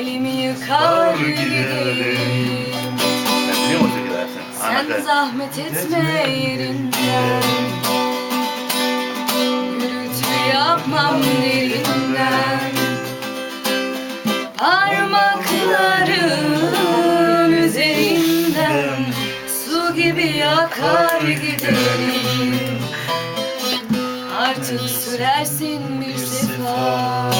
Elimi yıkar giderim Ben biliyor musun gidersin? Sen zahmet etme yerinden Gürültü yapmam derinden Parmakların üzerinden Su gibi yakar giderim. Artık sürersin bir sefa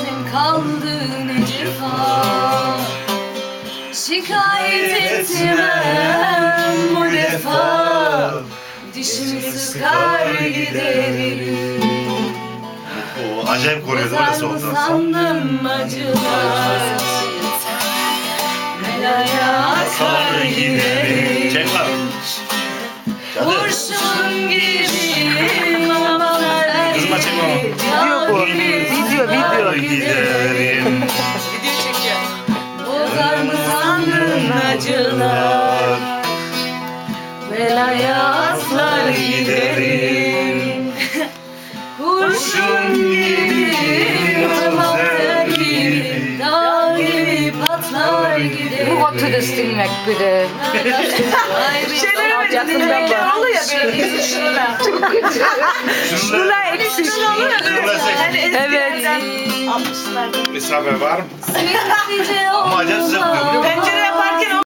Ne cismin kaldı ne cefa Şikayet etmem bu defa. Dişimi sıkar giderim. O acayip koruyordu öyle soğuktan. sandım acılar Video, video. Giderim. Video çekiyor. Bozar mı sandın acılar Belaya aslar giderim Kurşun gibi Mamatlar gibi Dağ gibi patlar giderim Bu oturuş silmek biri. Şeyleri böyle bak. oluyor böyle şurada. Şunlar eksik. Şunlar eksik. Evet. Almışlar. Mesafe var mı? Ama acayip sıcak diyor, biliyor musun? Pencere yaparken